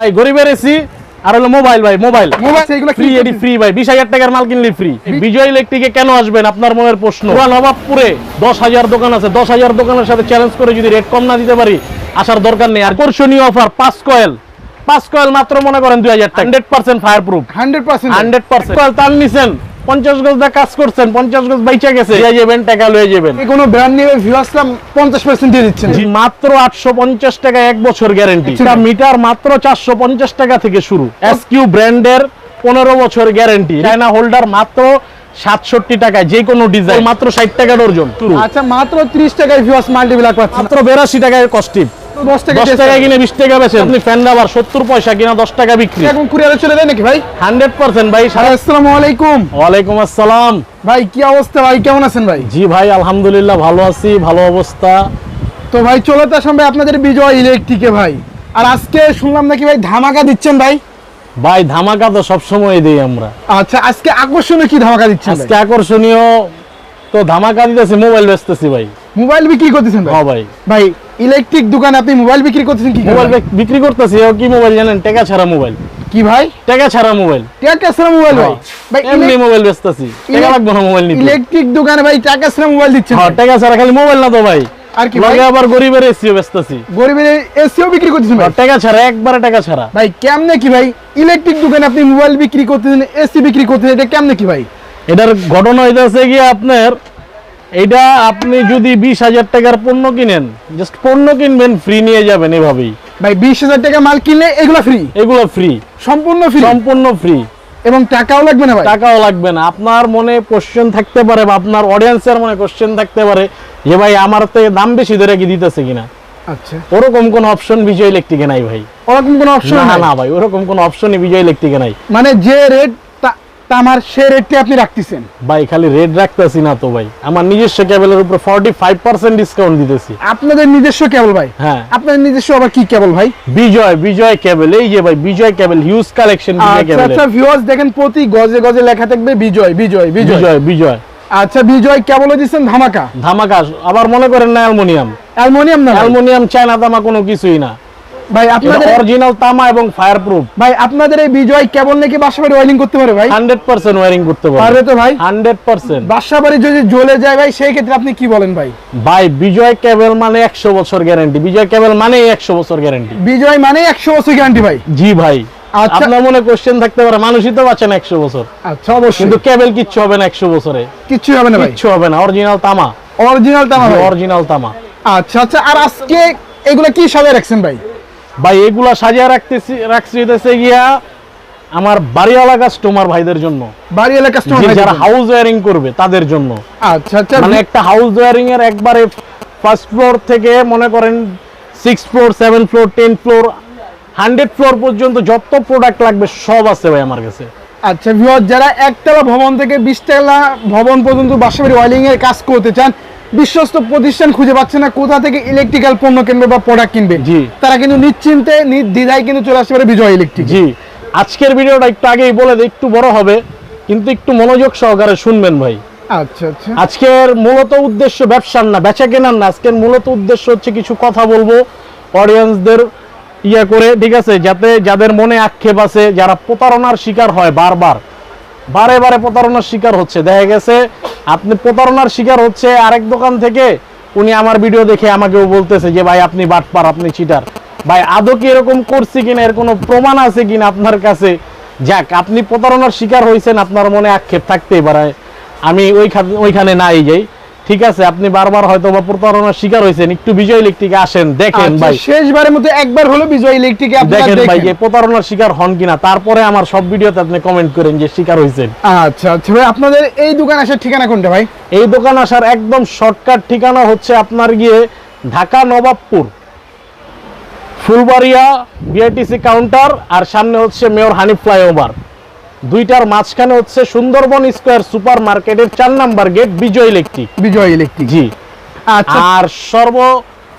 ভাই গরিবের এসি আর হলো মোবাইল ভাই মোবাইল ফ্রি এডি ফ্রি ভাই বিশ হাজার টাকার মাল কিনলে ফ্রি বিজয় ইলেকট্রিকে কেন আসবেন? আপনার মনের প্রশ্ন। পুরা নবাবপুরে দশ হাজার দোকান আছে দশ হাজার দোকানের সাথে চ্যালেঞ্জ করে যদি রেট কম না দিতে পারি আসার দরকার নেই। আর আকর্ষণীয় অফার পাঁচ কয়েল পাঁচ কয়েল মাত্র মনে করেন দুই হাজার টাকা। Hundred percent fire proof hundred percent hundred percent coil তার নিছেন। পঞ্চাশ গজ দা কাজ করছেন পঞ্চাশ গজ বাইচা গেছে। দিয়ে যাবেন টাকা লয়ে যাবেন। কোনো ব্র্যান্ড নিয়ে ভিউয়ার্সলাম পঞ্চাশ পার্সেন্ট দিয়ে দিচ্ছেন। জি, মাত্র আটশো পঞ্চাশ টাকা এক বছর গ্যারেন্টি আচ্ছা। মিটার মাত্র চারশো পঞ্চাশ টাকা থেকে শুরু। এসকিউ ব্র্যান্ডের পনেরো বছর গ্যারেন্টি চায়না হোল্ডার মাত্র সাতষট্টি টাকায় যে কোনো ডিজাইন মাত্র ষাট টাকা ডর্জন আচ্ছা মাত্র ত্রিশ টাকায় ভিউয়ার্স মাল্টিপ্লাক পাচ্ছেন মাত্র বেরাশি টাকায় কস্টিপ দশ টাকা কিনে বিশ টাকা বেচেন। আপনি ফ্যান আবার সত্তর পয়সা কিনা দশ টাকা বিক্রি। এখন কুরিয়ারে চলে যায় নাকি ভাই? হান্ড্রেড পার্সেন্ট ভাই আসসালামু আলাইকুম। ওয়ালাইকুম আসসালাম। ভাই কি অবস্থা ভাই? কেমন আছেন ভাই? জি ভাই আলহামদুলিল্লাহ ভালো আছি ভালো অবস্থা। তো ভাই চলে তো আসলাম আপনাদের বিজয় ইলেকট্রিকে ভাই। আর আজকে শুনলাম নাকি ভাই ধামাকা দিচ্ছেন ভাই? ভাই ধামাকা তো সবসময় দিই আমরা। আচ্ছা আজকে আকর্ষণীয় কি ধামাকা দিচ্ছেন আজকে আকর্ষণীয় তো ধামাকা দিতেছি মোবাইল বেচতেছি ভাই। মোবাইল বিক্রি করতেছেন হ্যাঁ ভাই। ভাই ইলেকট্রিক দোকানে আপনি মোবাইল বিক্রি করতেছেন কি মোবাইল বিক্রি করতেছি কি মোবাইল জানেন? টাকা ছাড়া মোবাইল। কি ভাই? টাকা ছাড়া মোবাইল। টাকা ছাড়া মোবাইল ভাই। ভাই এমনি মোবাইল বেচতেছি। টাকা লাগবে না মোবাইল নিতে। ইলেকট্রিক দোকানে ভাই টাকা ছাড়া মোবাইল দিচ্ছেন হ্যাঁ টাকা ছাড়া খালি মোবাইল না তো ভাই। আর কি ভাই? লগে আবার গরিবের এসিও বেচতেছি। গরিবের এসিও বিক্রি করতেছেন ভাই? টাকা ছাড়া একবারে টাকা ছাড়া। ভাই কেমনে কি ভাই? ইলেকট্রিক দোকানে আপনি মোবাইল বিক্রি করতেছেন এসি বিক্রি করতেছেন এটা কেমনে কি ভাই? এটার ঘটনা হইতেছে গিয়ে আপনার এটা আপনি যদি বিশ হাজার টাকার পণ্য কিনেন জাস্ট পণ্য কিনবেন ফ্রি নিয়ে যাবেন এভাবেই। ভাই বিশ হাজার টাকা মাল কিনলে এগুলো ফ্রি এগুলো ফ্রি সম্পূর্ণ ফ্রি সম্পূর্ণ ফ্রি এবং টাকাও লাগবে না টাকাও লাগবে না। আপনার মনে কোশ্চেন থাকতে পারে বা আপনার অডিয়েন্সের মনে কোশ্চেন থাকতে পারে যে ভাই আমার থেকে দাম বেশি ধরে কি দিতেছে কিনা? আচ্ছা। ওরকম কোন অপশন বিজয় ইলেকট্রিকে নাই ভাই। ওরকম কোন অপশন না না ভাই ওরকম কোন অপশনই বিজয় ইলেকট্রিকে নাই। মানে যে রেট তামার সে রেটটি আপনি রাখতেছেন? ভাই খালি রেড রাখতেছি না তো ভাই। আমার নিজস্ব কেবলের উপর ফর্টি ফাইভ পার্সেন্ট ডিসকাউন্ট দিতেছি। আপনাদের নিজস্ব কেবল ভাই? হ্যাঁ। আপনাদের নিজস্ব আবার কি কেবল ভাই? বিজয় বিজয় কেবল এই যে ভাই বিজয় কেবল হিউজ কালেকশন বিজয় আচ্ছা কেবল আচ্ছা ভিউয়ার্স দেখেন প্রতি গজে গজে লেখা থাকবে বিজয় বিজয় বিজয়। বিজয় আচ্ছা বিজয় কেবল দিচ্ছেন ধামাকা? ধামাকা আবার মনে করেন না অ্যালুমিনিয়াম। অ্যালুমিনিয়াম না? অ্যালুমিনিয়াম চায়না তামা কোনো কিছুই না। ভাই আপনাদের অরিজিনাল তামা এবং ফায়ার প্রুফ ভাই আপনাদের এই বিজয় কেবল নাকি বাসা বাড়ি করতে পারে ভাই? হান্ড্রেড পার্সেন্ট ওয়ারিং করতে পারবে। পারবে তো ভাই? হান্ড্রেড পার্সেন্ট বাসা বাড়ি যদি জ্বলে যায় ভাই সেই ক্ষেত্রে আপনি কি বলেন ভাই? ভাই বিজয় কেবল মানে একশো বছর গ্যারান্টি বিজয় কেবল মানে একশো বছর গ্যারান্টি বিজয় মানে একশো বছর গ্যারান্টি ভাই। জি ভাই। আচ্ছা। আপনার মনে কোশ্চেন থাকতে পারে মানুষই তো বাঁচেন একশো বছর। আচ্ছা অবশ্যই। কিন্তু কেবল কিচ্ছু হবে না একশো বছরে। কিচ্ছু হবে না ভাই। কিচ্ছু হবে না অরিজিনাল তামা। অরিজিনাল তামা অরিজিনাল তামা। আচ্ছা আচ্ছা আর আজকে এগুলা কি সাজায় রাখছেন ভাই? ভাই এগুলা সাজিয়ে রাখতেছি রাখছি হইতেছে গিয়া আমার বাড়িওয়ালা কাস্টমার ভাইদের জন্য। বাড়ি এলাকা কাস্টমার যারা হাউস ওয়ারিং করবে তাদের জন্য। আচ্ছা আচ্ছা। মানে একটা হাউস ওয়ারিং এর একবারে ফার্স্ট ফ্লোর থেকে মনে করেন six floor seven floor ten floor hundred floor পর্যন্ত যত প্রোডাক্ট লাগবে সব আছে ভাই আমার কাছে। আচ্ছা ভিউয়ার যারা একতলা ভবন থেকে বিশতলা ভবন পর্যন্ত বাসা বাড়ি ওয়ারিং এর কাজ করতে চান বিশ্বস্ত প্রতিষ্ঠান খুঁজে পাচ্ছে না কোথা থেকে ইলেকট্রিক্যাল পণ্য কিনবে বা প্রোডাক্ট কিনবে। জি। তারা কিন্তু নিশ্চিন্তে নির্দ্বিধায় কিন্তু চলে আসতে পারে বিজয় ইলেকট্রিক জি। আজকের ভিডিওটা একটু আগেই বলে দিই একটু বড় হবে কিন্তু একটু মনোযোগ সহকারে শুনবেন ভাই। আচ্ছা আচ্ছা। আজকের মূলত উদ্দেশ্য ব্যবসার না বেচা কেনার না আজকের মূলত উদ্দেশ্য হচ্ছে কিছু কথা বলব অডিয়েন্সদের ইয়ে করে ঠিক আছে? যাতে যাদের মনে আক্ষেপ আছে যারা প্রতারণার শিকার হয় বারবার। বারে বারে প্রতারণার শিকার হচ্ছে। দেখা গেছে আপনি প্রতারণার শিকার হচ্ছে আরেক দোকান থেকে। উনি আমার ভিডিও দেখে আমাকেও বলতেছে যে, ভাই, আপনি বাটপার, আপনি চিটার ভাই, আদৌ কি এরকম করছি কিনা, এর কোনো প্রমাণ আছে কিনা আপনার কাছে? যাক, আপনি প্রতারণার শিকার হয়েছেন, আপনার মনে আক্ষেপ থাকতেই পারে। আমি ওইখানে ওইখানে নাই যাই। ঠিক আছে আপনি বারবার হয়তো বা প্রতারণার শিকার হয়েছেন। একটু বিজয় ইলেকট্রিকে আসেন দেখেন আচ্ছা, ভাই। শেষবারের মতো একবার হলো বিজয় ইলেকট্রিকে দেখেন ভাই যে প্রতারণার শিকার হন কিনা তারপরে আমার সব ভিডিওতে আপনি কমেন্ট করেন যে শিকার হয়েছেন। আচ্ছা আচ্ছা ভাই আপনাদের এই দোকান আসার ঠিকানা কোনটা ভাই? এই দোকান আসার একদম শর্টকাট ঠিকানা হচ্ছে আপনার গিয়ে ঢাকা নবাবপুর ফুলবাড়িয়া বিআইটিসি কাউন্টার আর সামনে হচ্ছে মেয়র হানিফ ফ্লাইওভার। দুইটার মাঝখানে হচ্ছে সুন্দরবন স্কোয়ার সুপার মার্কেটের চার number gate Bijoy electric. Bijoy electric. জি। আচ্ছা। আর সর্ব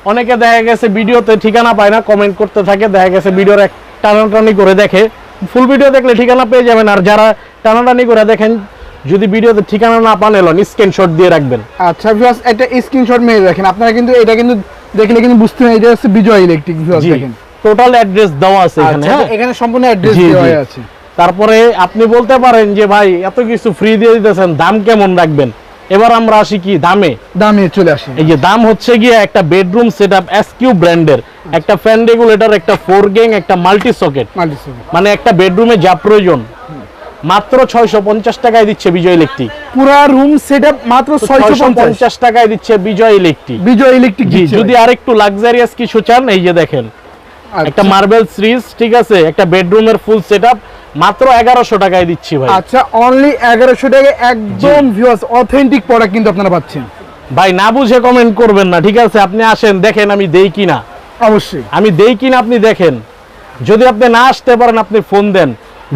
অনেকে দেখা গেছে ভিডিওতে ঠিকানা পায় না কমেন্ট করতে থাকে দেখা গেছে ভিডিওর এক টানাটানি করে দেখে। ফুল ভিডিও দেখলে ঠিকানা পেয়ে যাবেন আর যারা টানাটানি করে দেখেন যদি ভিডিওতে ঠিকানা না পান এলো স্ক্রিনশট দিয়ে রাখবেন। আচ্ছা ভিউয়ার্স একটা স্ক্রিনশট মেরে রাখেন। আপনারা কিন্তু এটা কিন্তু দেখলে কিন্তু বুঝতে না এটা হচ্ছে বিজয় ইলেকট্রিক ভিউয়ার্স দেখেন। টোটাল অ্যাড্রেস দেওয়া আছে এখানে আচ্ছা, হ্যাঁ? এখানে সম্পূর্ণ অ্যাড্রেস দেওয়া আছে। তারপরে আপনি বলতে পারেন যে ভাই এত কিছু ফ্রি দিয়ে দিতেছেন দাম কেমন রাখবেন? এবার আমরা আসি কি দামে? দামে চলে আসে। এই যে দাম হচ্ছে গিয়ে একটা বেডরুম সেট আপ এসকিউ ব্র্যান্ডের একটা ফ্যান রেগুলেটর একটা ফোর গ্যাং একটা মাল্টি সকেট মানে একটা বেডরুমে যা প্রয়োজন। মাত্র ছয়শো পঞ্চাশ টাকায় দিচ্ছে বিজয় ইলেকট্রিক পুরা রুম সেট আপ মাত্র ছয়শো পঞ্চাশ। টাকায় দিচ্ছে বিজয় ইলেকট্রিক বিজয় ইলেকট্রিক যদি আরেকটু লাক্সারিয়াস কিছু চান এই যে দেখেন। একটা মার্বেল সিরিজ ঠিক আছে? একটা বেডরুমের ফুল সেটআপ মাত্র এগারোশো টাকায় দিচ্ছি ভাই। আচ্ছা অনলি 1100 টাকা একদম ভিউয়ার্স অথেন্টিক প্রোডাক্ট কিন্তু আপনারা পাচ্ছেন। ভাই না বুঝে কমেন্ট করবেন না ঠিক আছে? আপনি আসেন দেখেন আমি দেই কিনা। অবশ্যই। আমি দেই কিনা আপনি দেখেন। যদি আপনি না আসতে পারেন আপনি ফোন দেন।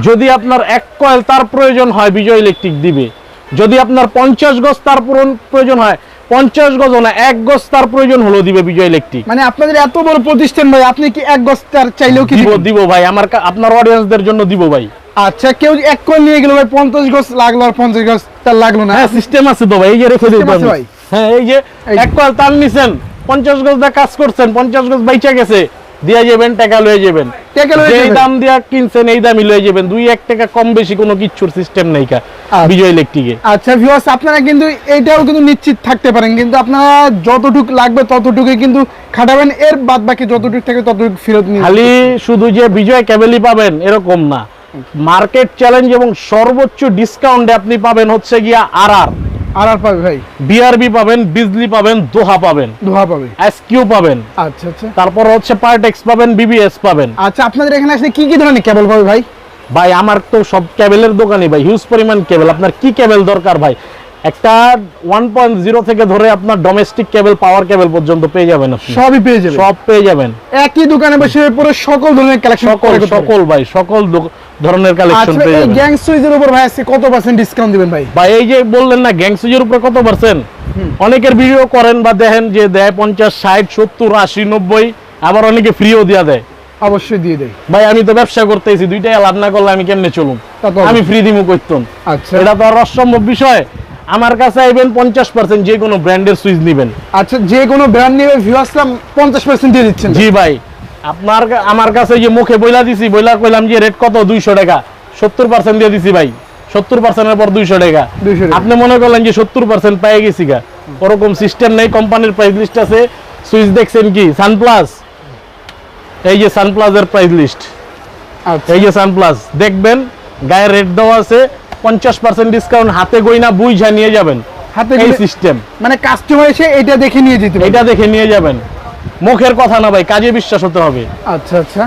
যদি আপনার এক কয়েল তার প্রয়োজন হয় বিজয় ইলেকট্রিক দিবে। যদি আপনার পঞ্চাশ গজ তার প্রয়োজন হয় পঞ্চাশ গজ না এক গজ তার প্রয়োজন হলো দিবে বিজয় ইলেকট্রিক। মানে আপনাদের এত বড় প্রতিষ্ঠান ভাই আপনি কি এক গজ তার চাইলেও কি দিব দিব ভাই আমার আপনার অডিয়েন্সদের জন্য দিব ভাই। আচ্ছা কেউ এক কল নিয়ে গেল ভাই 50 গজ লাগল আর 50 গজ তার লাগল না? হ্যাঁ সিস্টেম আছে তো ভাই এই যে রেখে দিই ভাই? হ্যাঁ এই যে। এক কল তার নিছেন পঞ্চাশ গজ দা কাজ করছেন পঞ্চাশ গজ বাইচা গেছে। দিয়ে যাবেন টাকা লয়ে যাবেন। যেই দাম দিয়া কিনছেন এই দামই লয়ে যাবেন। দুই এক টাকা কম বেশি কোনো কিচ্ছুর সিস্টেম নেই কা আচ্ছা। বিজয় ইলেকট্রিকে আচ্ছা ভিউয়ার্স আপনারা কিন্তু এইটাও কিন্তু নিশ্চিত থাকতে পারেন। কিন্তু আপনারা যতটুক লাগবে ততটুকুই কিন্তু খাটাবেন। এর বাদ বাকি যতটুক থাকে ততটুকু ফেরত নিয়ে খালি শুধু যে বিজয় কেবলই পাবেন এরকম না। মার্কেট চ্যালেঞ্জ এবং সর্বোচ্চ ডিসকাউন্টে আপনি পাবেন হচ্ছে গিয়া আর আর আর আর পাবে ভাই। বিআরবি পাবেন বিজলি পাবেন দোহা পাবেন। পাবে। এসকিউ পাবেন। আচ্ছা আচ্ছা। তারপর হচ্ছে পার্টেক্স পাবেন বিবিএস পাবেন। আচ্ছা আপনাদের এখানে আসলে কি কি ধরনের কেবল পাবে ভাই? ভাই আমার তো সব কেবেলের দোকানে ভাই হিউজ পরিমাণ কেবল আপনার কি কেবল দরকার ভাই? একটা ওয়ান পয়েন্ট জিরো থেকে ধরে আপনার ডোমেস্টিক কেবল পাওয়ার কেবল পর্যন্ত পেয়ে যাবেন আপনি। সবই পেয়ে যাবে সব পেয়ে যাবেন। একই দোকানে বসে পুরো সকল ধরনের কালেকশন সকল সকল ভাই সকল ধরনের কালেকশন আচ্ছা পেয়ে এই যাবেন। গ্যাং সুইজের উপর ভাই আজকে কত পার্সেন্ট ডিসকাউন্ট দিবেন ভাই? ভাই এই যে বললেন না গ্যাং সুইজের উপরে কত পার্সেন্ট অনেকের ভিডিও করেন বা দেখেন যে দেয় পঞ্চাশ ষাট সত্তর আশি নব্বই আবার অনেকে ফ্রিও দিয়া দেয়। অবশ্যই দিয়ে দেয়। ভাই আমি তো ব্যবসা করতেছি দুইটাই লাভ না করলে আমি কেমনে চলুন আমি ফ্রি দিমু করতাম আচ্ছা। এটা তো আর অসম্ভব বিষয়। আমার কাছে আইবেন পঞ্চাশ পার্সেন্ট যে কোনো ব্র্যান্ডের সুইচ নেবেন। আচ্ছা যে কোনো ব্র্যান্ড নিয়ে ভিউয়ার্সরা পঞ্চাশ পার্সেন্ট দিয়ে দিচ্ছেন। জি ভাই আপনার আমার কাছে যে মুখে বইলা দিছি বইলা কইলাম যে রেট কত? দুইশো টাকা। সত্তর পার্সেন্ট দিয়ে দিছি ভাই সত্তর পার্সেন্টের পর দুইশো টাকা। 200 টাকা। আপনি মনে করলেন যে সত্তর পার্সেন্ট পেয়ে গেছি গা। ওরকম সিস্টেম নেই কোম্পানির প্রাইস লিস্ট আছে। সুইচ দেখছেন কি? সানপ্লাস এই যে সানপ্লাসের প্রাইস লিস্ট আচ্ছা। এই যে সানপ্লাস দেখবেন গায়ে রেট দেওয়া আছে। পঞ্চাশ পার্সেন্ট ডিসকাউন্ট হাতে গইনা বুঝা নিয়ে যাবেন। হাতে এই সিস্টেম মানে কাস্টমার এসে এটা দেখে নিয়ে যেতে এটা দেখে নিয়ে যাবেন। মুখের কথা না ভাই কাজে বিশ্বাস হতে হবে। আচ্ছা আচ্ছা।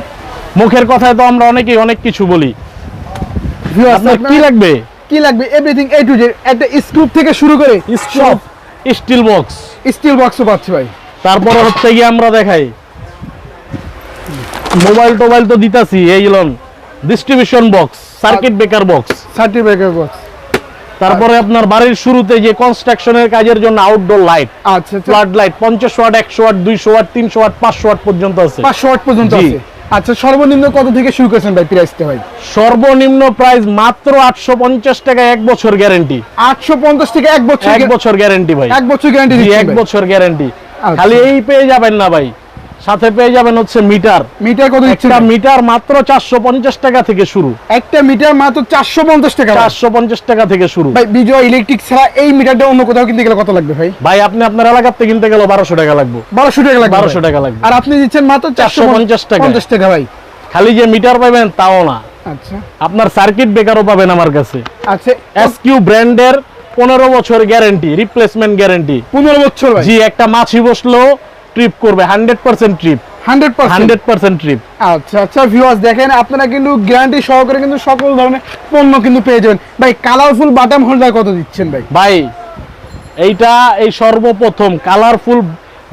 মুখের কথায় তো আমরা অনেকেই অনেক কিছু বলি। আপনার কি লাগবে? কি লাগবে? এভরিথিং এ টু জেড একটা স্ক্রুপ থেকে শুরু করে সব স্টিল বক্স স্টিল বক্সও পাচ্ছি ভাই। তারপরে হচ্ছে গিয়ে আমরা দেখাই। মোবাইল টোবাইল তো দিতাছি এই loan distribution box circuit breaker box certificate box তারপরে আপনার বাড়ির শুরুতে যে কনস্ট্রাকশনের কাজের জন্য আউটডোর লাইট আচ্ছা ফ্লাড লাইট পঞ্চাশ ওয়াট একশো ওয়াট দুইশো ওয়াট তিনশো ওয়াট পাঁচশো ওয়াট পর্যন্ত আছে। পাঁচশো ওয়াট পর্যন্ত আছে। আচ্ছা সর্বনিম্ন কত থেকে শুরু করেছেন ভাই প্রাইসটা ভাই? সর্বনিম্ন প্রাইস মাত্র আটশো পঞ্চাশ টাকা এক বছর গ্যারেন্টি আটশো পঞ্চাশ থেকে এক বছর এক বছর গ্যারান্টি ভাই। এক বছর গ্যারান্টি এক বছর গ্যারেন্টি আচ্ছা। খালি এই পেয়ে যাবেন না ভাই। সাথে পেয়ে যাবেন হচ্ছে মিটার। মিটার কত একটা মিটার মাত্র চারশো পঞ্চাশ টাকা থেকে শুরু। একটা মিটার মাত্র চারশো পঞ্চাশ টাকা। ভাই। চারশো পঞ্চাশ টাকা থেকে শুরু। ভাই বিজয় ইলেকট্রিক ছাড়া এই মিটারটা অন্য কোথাও কিনতে গেলে কত লাগবে ভাই? ভাই আপনি আপনার এলাকাতে কিনতে গেলে বারোশো টাকা লাগবে। বারোশো টাকা লাগবে বারোশো ভাই। টাকা লাগবে। আর আপনি দিচ্ছেন মাত্র চারশো 450 টাকা। পঞ্চাশ টাকা ভাই। খালি যে মিটার পাবেন তাও না। আচ্ছা। আপনার সার্কিট বেকারও পাবেন আমার কাছে। আচ্ছা। এসকিউ ব্র্যান্ডের পনেরো বছর গ্যারেন্টি রিপ্লেসমেন্ট গ্যারেন্টি পনেরো বছর ভাই। জি একটা মাছি বসল ট্রিপ করবে hundred percent trip hundred percent trip আচ্ছা আচ্ছা ভিউয়ার্স দেখেন আপনারা কিন্তু গ্যারান্টি সহকারে কিন্তু সকল ধরনের পণ্য কিন্তু পেয়ে যাবেন। ভাই কালারফুল বাটাম হোল্ডার কত দিচ্ছেন ভাই? ভাই এইটা এই সর্বপ্রথম কালারফুল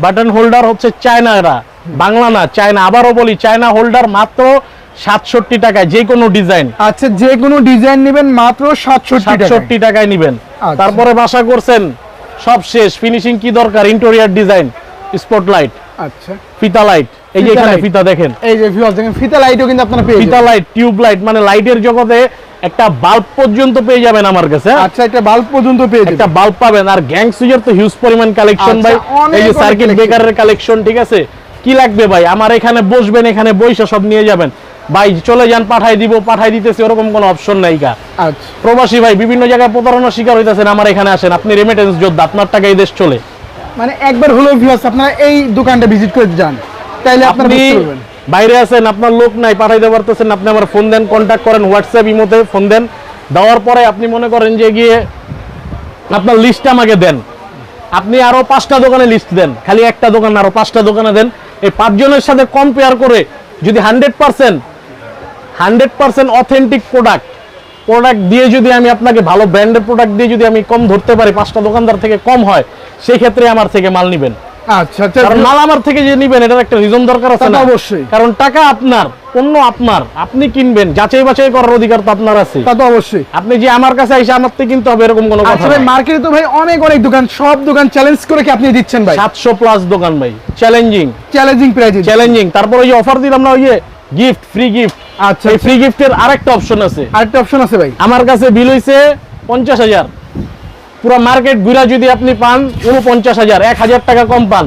বাটন হোল্ডার হচ্ছে চায়নারা। বাংলা না চায়না। আবারও বলি চায়না হোল্ডার মাত্র সাতষট্টি টাকায় যে কোনো ডিজাইন আচ্ছা যে কোনো ডিজাইন নেবেন মাত্র সাতষট্টি টাকায়। নিবেন। আচ্ছা। তারপরে বাসা করছেন সব শেষ। ফিনিশিং কি দরকার? ইন্টেরিয়ার ডিজাইন স্পটলাইট আচ্ছা। ফিতা লাইট এই যে এখানে ফিতা দেখেন। এই যে ভিউয়ার্স দেখেন ফিতা লাইটও কিন্তু আপনারা পেয়ে ফিতা লাইট টিউব লাইট মানে লাইটের জগতে একটা বাল্ব পর্যন্ত পেয়ে যাবেন আমার কাছে? আচ্ছা একটা বাল্ব পর্যন্ত পেয়ে একটা বাল্ব পাবেন। আর গ্যাং সুইচের তো হিউজ পরিমাণ কালেকশন আচ্ছা, ভাই। এই যে সার্কিট। ব্রেকারের কালেকশন ঠিক আছে? কি লাগবে ভাই? আমার এখানে বসবেন এখানে বইসা সব নিয়ে যাবেন। ভাই চলে যান পাঠাই দিব পাঠাই দিতেছি ওরকম কোনো অপশন নাই আচ্ছা। প্রবাসী ভাই বিভিন্ন জায়গায় প্রতারণার শিকার হইতেছেন আমার এখানে আসেন। আপনি রেমিটেন্স যোদ্ধা আপনার টাকা এই দেশ চলে। মানে একবার হলেও ভিউয়ার্স আপনারা এই দোকানটা ভিজিট করে যান। তাইলে আপনারা আপনি বুঝতে পারবেন। বাইরে আছেন আপনার লোক নাই পাঠাইতে পারতেছেন আপনি আমার ফোন দেন কন্ট্যাক্ট করেন হোয়াটসঅ্যাপ ইমোতে ফোন দেন। দেওয়ার পরে আপনি মনে করেন যে গিয়ে আপনার লিস্ট আমাকে দেন। আপনি আরও পাঁচটা দোকানে লিস্ট দেন খালি একটা দোকান আরও পাঁচটা দোকানে দেন। এই পাঁচজনের সাথে কম্পেয়ার করে যদি hundred percent hundred percent authentic product product দিয়ে যদি আমি আপনাকে ভালো ব্র্যান্ডের প্রোডাক্ট দিয়ে যদি আমি কম ধরতে পারি পাঁচটা দোকানদার থেকে কম হয় সেই ক্ষেত্রে আমার থেকে মাল নিবেন। আচ্ছা আচ্ছা কারণ মাল আমার থেকে যে নিবেন এটার একটা রিজন দরকার আছে না। অবশ্যই। কারণ টাকা আপনার পণ্য আপনার আপনি কিনবেন যাচাই বাছাই করার অধিকার তো আপনার আছে। তা তো অবশ্যই। আপনি যে আমার কাছে এসে আমার থেকে কিনতে হবে এরকম কোনো কথা আচ্ছা ভাই মার্কেটে তো ভাই অনেক অনেক দোকান সব দোকান চ্যালেঞ্জ করে কি আপনি দিচ্ছেন ভাই? সাতশো প্লাস দোকান ভাই চ্যালেঞ্জিং চ্যালেঞ্জিং প্রাইজে চ্যালেঞ্জিং তারপর ওই অফার দিলাম না ওই গিফট ফ্রি গিফট আচ্ছা এই ফ্রি গিফটের আরেকটা অপশন আছে। আরেকটা অপশন আছে ভাই। আমার কাছে বিল হইছে পঞ্চাশ হাজার। পুরো মার্কেট ঘুরা যদি আপনি পান উনপঞ্চাশ হাজার এক হাজার টাকা কম পান।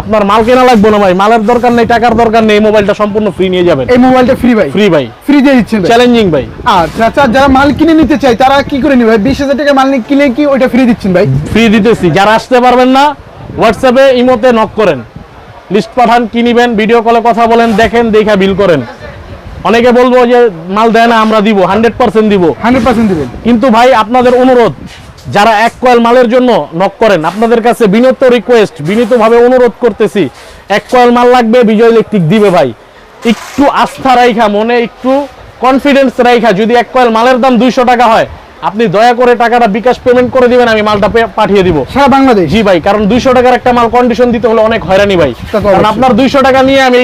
আপনার মাল কেনা লাগবে না ভাই মালের দরকার নেই টাকার দরকার নেই মোবাইলটা সম্পূর্ণ ফ্রি নিয়ে যাবেন। এই মোবাইলটা ফ্রি ভাই। ফ্রি ভাই। ফ্রি দিয়ে দিচ্ছেন ভাই। চ্যালেঞ্জিং ভাই। আচ্ছা আচ্ছা যারা মাল কিনে নিতে চায় তারা কি করে নিবে বিশ হাজার টাকা মাল কিনে কি ওইটা ফ্রি দিচ্ছেন ভাই? ফ্রি দিতেছি। যারা আসতে পারবেন না হোয়াটসঅ্যাপে ইমোতে নক করেন। লিস্ট পাঠান কিনিবেন ভিডিও কলে কথা বলেন দেখেন দেখা বিল করেন। অনেকে বলব যে মাল দেয় না আমরা দিব হান্ড্রেড পার্সেন্ট দিব। হান্ড্রেড পার্সেন্ট দিবেন। কিন্তু ভাই আপনাদের অনুরোধ যারা এক কয়েল মালের জন্য নক করেন আপনাদের কাছে বিনীত রিকোয়েস্ট বিনীতভাবে অনুরোধ করতেছি এক কয়েল মাল লাগবে বিজয় ইলেকট্রিক দিবে ভাই। একটু আস্থা রাইখা মনে একটু কনফিডেন্স রাইখা যদি এক কয়েল মালের দাম দুইশো টাকা হয় আপনি দয়া করে টাকাটা বিকাশ পেমেন্ট করে দিবেন আমি মালটা পাঠিয়ে দিব। সারা বাংলাদেশ? জি ভাই কারণ দুইশো টাকার একটা মাল কন্ডিশন দিতে হলে অনেক হয়রানি ভাই। কারণ আপনার দুইশো টাকা নিয়ে আমি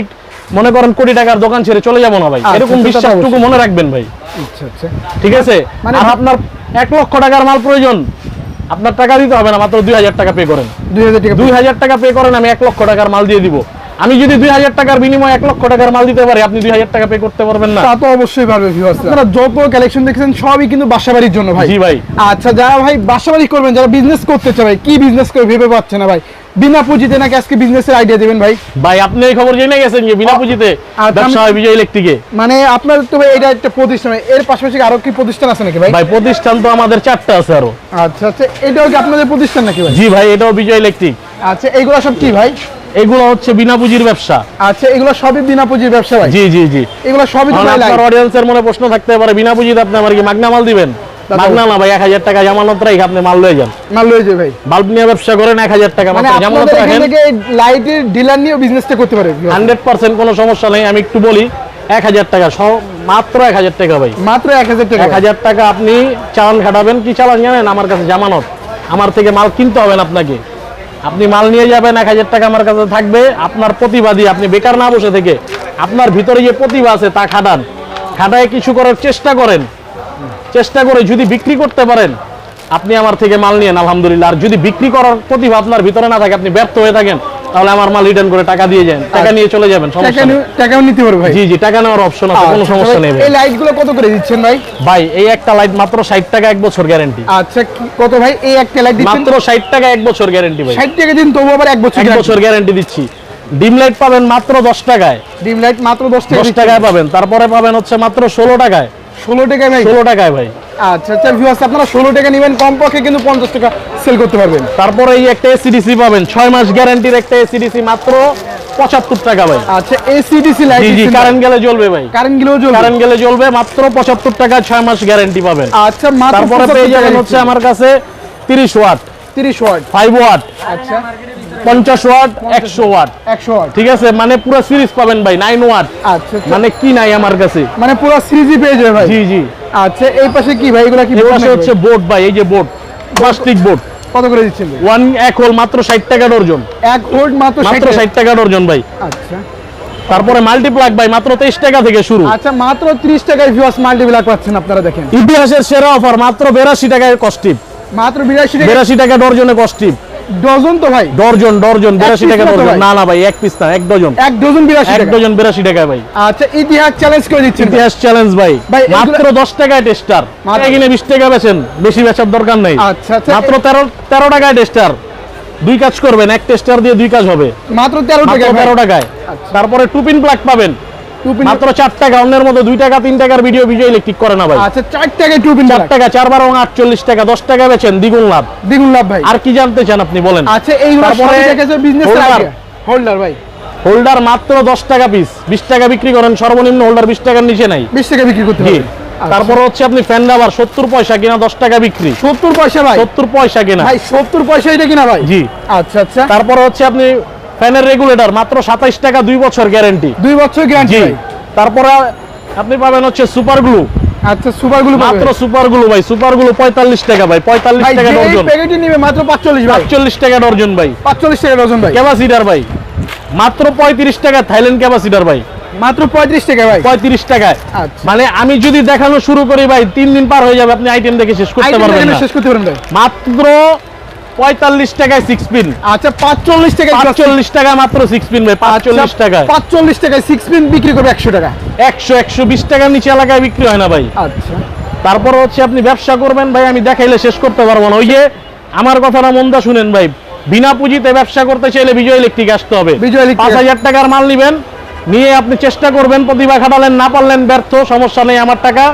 মনে করেন কোটি টাকার দোকান ছেড়ে চলে যাব না ভাই। আচ্ছা, এরকম বিশ্বাসটুকু মনে রাখবেন ভাই। আচ্ছা আচ্ছা। ঠিক আছে? মানে- আর আপনার এক লক্ষ টাকার মাল প্রয়োজন। আপনার টাকা দিতে হবে না মাত্র দুই হাজার টাকা পে করেন। দুই হাজার টাকা দুই হাজার টাকা পে করেন আমি এক লক্ষ টাকার মাল দিয়ে দিব। আমি যদি দুই হাজার টাকার বিনিময়ে এক লক্ষ টাকার মাল দিতে পারি আপনি দুই হাজার টাকা পে করতে পারবেন না। তা তো অবশ্যই পারবে আপনারা যত কালেকশন দেখছেন সবই কিন্তু বাসাবাড়ির জন্য ভাই। জি ভাই। আচ্ছা যারা ভাই বাসাবাড়ি করবেন যারা বিজনেস করতে চায় ভাই কি বিজনেস করে ভেবে পাচ্ছে না ভাই? বিনা পুঁজিতে নাকি আজকে বিজনেসের আইডিয়া দিবেন ভাই? ভাই আপনি এই খবর জেনে গেছেন যে বিনা পুঁজিতে ব্যবসা হয় বিজয় ইলেকট্রিকে। মানে আপনার তো ভাই এটা একটা প্রতিষ্ঠান এর পাশাপাশি আরও কি প্রতিষ্ঠান আছে নাকি ভাই? ভাই প্রতিষ্ঠান তো আমাদের চারটা আছে আরও। আচ্ছা আচ্ছা এটাও কি আপনাদের প্রতিষ্ঠান নাকি ভাই? জি ভাই এটাও বিজয় ইলেকট্রিক। আচ্ছা এইগুলো সব কি ভাই? এগুলো হচ্ছে বিনা পুঁজির ব্যবসা। আচ্ছা এগুলো সবই বিনা পুঁজির ব্যবসা ভাই? জি জি জি। এগুলো সবই তো ভাই আপনার অডিয়েন্সের মনে প্রশ্ন থাকতে পারে বিনা পুঁজিতে আপনি আমার কি মাগনা মাল দিবেন? মাগনা না ভাই এক হাজার টাকা জামানত রাখি আপনি মাল লয়ে যান। মাল লয়ে ভাই। বাল্ব নিয়ে ব্যবসা করেন এক হাজার টাকা মানে জামানত রাখেন। থেকে লাইটের ডিলার নিয়েও বিজনেসটা করতে পারে viewers। হান্ড্রেড পার্সেন্ট কোনো সমস্যা নেই আমি একটু বলি এক হাজার টাকা মাত্র এক হাজার টাকা ভাই। মাত্র এক হাজার টাকা। এক হাজার টাকা আপনি চালান খাটাবেন কি চালান জানেন? আমার কাছে জামানত। আমার থেকে মাল কিনতে হবে না আপনাকে। আপনি মাল নিয়ে যাবেন এক হাজার টাকা আমার কাছে থাকবে। আপনার প্রতিবাদী আপনি বেকার না বসে থেকে আপনার ভিতরে যে প্রতিভা আছে তা খাটান। খাটায় কিছু করার চেষ্টা করেন। চেষ্টা করে যদি বিক্রি করতে পারেন আপনি আমার থেকে মাল নিয়েন আলহামদুলিল্লাহ। আর যদি বিক্রি করার প্রতিভা আপনার ভিতরে না থাকে আপনি ব্যর্থ হয়ে থাকেন তাহলে আমার মাল রিটার্ন করে টাকা দিয়ে যান। টাকা নিয়ে চলে যাবেন সমস্যা টাকাও নিতে পারবে ভাই। জি জি টাকা নেওয়ার অপশন আছে কোনো আচ্ছা, সমস্যা নেই এই লাইটগুলো কত করে দিচ্ছেন ভাই? ভাই এই একটা লাইট মাত্র ষাট টাকা এক বছর গ্যারেন্টি আচ্ছা কত ভাই? এই একটা লাইট দিচ্ছেন? মাত্র ষাট টাকা এক বছর গ্যারেন্টি ভাই। ষাট টাকা দিন তবু আবার এক বছর এক বছর গ্যারেন্টি দিচ্ছি। ডিম লাইট পাবেন মাত্র দশ টাকায়। ডিম লাইট মাত্র দশ টাকা দশ টাকায় পাবেন তারপরে পাবেন হচ্ছে মাত্র ষোলো টাকায়। ষোলো টাকা ভাই ষোলো টাকায় ভাই। আচ্ছা আচ্ছা ভিউয়ার্স আপনারা ষোলো টাকা নেবেন কম পক্ষে কিন্তু পঞ্চাশ টাকা সেল করতে পারবেন। তারপরে এই একটা এসিডিসি পাবেন। ছয় মাস গ্যারান্টির একটা এসিডিসি মাত্র পঁচাত্তর টাকা ভাই। আচ্ছা এসিডিসি লাইট জি কারেন্ট গেলে জ্বলবে ভাই। কারেন্টগুলো জ্বলবে। কারেন্ট গেলে জ্বলবে মাত্র পঁচাত্তর টাকা ছয় মাস গ্যারান্টি পাবেন। আচ্ছা মাত্র তারপরে 75 পেয়ে যাবেন হচ্ছে আমার কাছে তিরিশ ওয়াট। 30 ওয়াট। ফাইভ ওয়াট আচ্ছা। পঞ্চাশ ওয়াট একশো ওয়াট। 100 ওয়াট। ঠিক আছে? মানে পুরো সিরিজ পাবেন ভাই নাইন ওয়াট। আচ্ছা আচ্ছা। মানে কি নাই আমার কাছে? মানে পুরো সিরিজই পেয়ে যাবে ভাই? জি জি। আচ্ছা এই পাশে কি ভাই? এগুলা কি পাশে হচ্ছে বোর্ড ভাই এই যে বোর্ড প্লাস্টিক বোর্ড কত করে দিচ্ছেন? ওয়ান এক হোল মাত্র ষাট টাকা ডর্জন। এক ভোল্ট মাত্র মাত্র 60 টাকা ডর্জন ভাই। আচ্ছা। তারপরে মাল্টিপ্লাগ ভাই মাত্র তেইশ টাকা থেকে শুরু। আচ্ছা মাত্র 30 টাকায় ভিউয়ার্স মাল্টিপ্লাক পাচ্ছেন আপনারা দেখেন। ইতিহাসের সেরা অফার মাত্র বেরাশি টাকায় কস্টিপ মাত্র 82 টাকা বেরাশি টাকা ডর্জনে কস্টিপ ডজন তো ভাই। ডর্জন বেরাশি piece টাকা না তো ডর্জন। ভাই? না না ভাই এক পিস না এক ডজন। এক ডজন 82 এক ডজন বেরাশি টাকা ভাই। আচ্ছা ইতিহাস চ্যালেঞ্জ করে দিচ্ছেন ভাই। ইতিহাস চ্যালেঞ্জ ভাই। মাত্র দশ টাকায় টেস্টার মাত্র- কিনে বিশ টাকা বেচেন বেশি বেচার দরকার নেই। আচ্ছা, আচ্ছা। মাত্র তেরো তেরো টাকায় টেস্টার দুই কাজ করবেন এক টেস্টার দিয়ে দুই কাজ হবে। মাত্র তেরো মাত্র টাকা তেরো টাকায়। আচ্ছা। তারপরে টুপিন প্লাগ পাবেন। মাত্র চার টাকা অন্যের মতো দুই টাকা তিন টাকার ভিডিও বিজয় ইলেকট্রিক করে না ভাই। আচ্ছা চার টাকায় টু পিন চার টাকা চার বারো আটচল্লিশ টাকা দশ টাকা বেচেন দ্বিগুণ লাভ। দ্বিগুণ লাভ ভাই। আর কি জানতে চান আপনি বলেন? আচ্ছা এইগুলো সবই দেখেছে বিজনেস হোল্ডার ভাই। হোল্ডার মাত্র দশ টাকা পিস বিশ টাকা বিক্রি করেন সর্বনিম্ন হোল্ডার বিশ টাকার নিচে নাই। বিশ টাকা বিক্রি করতে হবে। তারপরে হচ্ছে আপনি ফ্যান রাবার সত্তর পয়সা কিনা দশ টাকা বিক্রি। সত্তর পয়সা ভাই। সত্তর পয়সা কিনা। ভাই সত্তর পয়সা এটা কিনা ভাই? জি। আচ্ছা আচ্ছা। তারপরে হচ্ছে আপনি ফ্যানের রেগুলেটর মাত্র সাতাইশ টাকা দুই বছর গ্যারেন্টি দুই বছর গ্যারান্টি তারপরে আপনি পাবেন হচ্ছে সুপার গ্লু আচ্ছা সুপারগুলো মাত্র সুপার গ্লু ভাই সুপার গ্লু পঁয়তাল্লিশ টাকা ভাই পঁয়তাল্লিশ ভাই টাকা যে প্যাকেটই নিবে মাত্র পাঁচচল্লিশ ভাই। পাঁচচল্লিশ টাকা ডর্জন ভাই। পাঁচচল্লিশ টাকা ডজন ভাই। ক্যাপাসিটার ভাই। মাত্র পঁয়ত্রিশ টাকা থাইল্যান্ড ক্যাপাসিটার ভাই। মাত্র পঁয়ত্রিশ টাকা ভাই। পঁয়ত্রিশ টাকায়। আচ্ছা। মানে আমি যদি দেখানো শুরু করি ভাই তিন দিন পার হয়ে যাবে আপনি আইটেম দেখে শেষ করতে পারবেন না। শেষ করতে পারেন মাত্র পঁয়তাল্লিশ টাকায় সিক্স পিন আচ্ছা পাঁচচল্লিশ টাকা পাঁচচল্লিশ টাকা মাত্র সিক্স পিন ভাই পাঁচচল্লিশ টাকায়। পাঁচচল্লিশ টাকায় সিক্স পিন বিক্রি করবে একশো টাকা। একশো একশো বিশ টাকার নিচে এলাকায় বিক্রি হয় না ভাই। আচ্ছা। তারপর হচ্ছে আপনি ব্যবসা করবেন ভাই আমি দেখাইলে শেষ করতে পারব না। ওই যে আমার কথাটা মন্দা শুনেন ভাই বিনা পুঁজিতে ব্যবসা করতে চাইলে বিজয় ইলেকট্রিক আসতে হবে। বিজয় পাঁচ হাজার টাকার মাল নিবেন নিয়ে আপনি চেষ্টা করবেন প্রতিভা খাটালেন না পারলেন ব্যর্থ সমস্যা নেই আমার টাকা।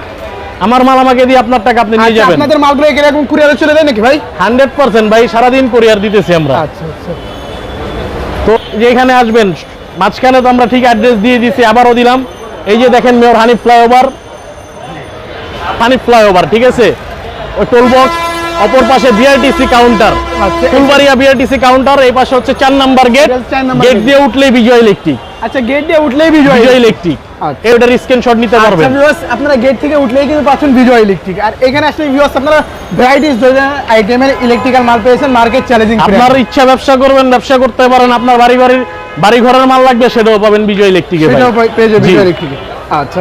আমার মাল আমাকে দিয়ে আপনার টাকা আপনি নিয়ে আচ্ছা, যাবেন। আপনাদের মালগুলো এরকম কুরিয়ারে চলে যায় নাকি ভাই? হান্ড্রেড পার্সেন্ট ভাই সারাদিন কোরিয়ার দিতেছি আমরা। আচ্ছা আচ্ছা। তো যেখানে আসবেন মাঝখানে তো আমরা ঠিক অ্যাড্রেস দিয়ে দিছি আবারও দিলাম। এই যে দেখেন mayor Hanif flyover. Hanif flyover ঠিক আছে? ওই টোল বক্স অপর পাশে বিআরটিসি কাউন্টার আচ্ছা, ফুলবাড়িয়া বিআরটিসি কাউন্টার এই পাশে হচ্ছে চার নাম্বার গেট গেট দিয়ে উঠলেই বিজয় ইলেকট্রিক আচ্ছা গেট দিয়ে উঠলেই বিজয় বিজয় ইলেকট্রিক। এটার স্ক্রিনশট নিতে আচ্ছা পারবেন। আপনারা গেট থেকে উঠলেই কিন্তু পাচ্ছেন বিজয় ইলেকট্রিক আর এখানে আসলে ভিউয়ার্স আপনারা ভ্যারাইটিস ধরনের আইটেমের ইলেকট্রিক্যাল মাল পেয়েছেন মার্কেট চ্যালেঞ্জিং আপনার ইচ্ছা ব্যবসা করবেন ব্যবসা করতে পারেন আপনার বাড়ি বাড়ির বাড়ি ঘরের মাল লাগবে সেটাও পাবেন বিজয় ইলেকট্রিকে সেটাও পেয়ে যাবেন বিজয় ইলেকট্রিক আচ্ছা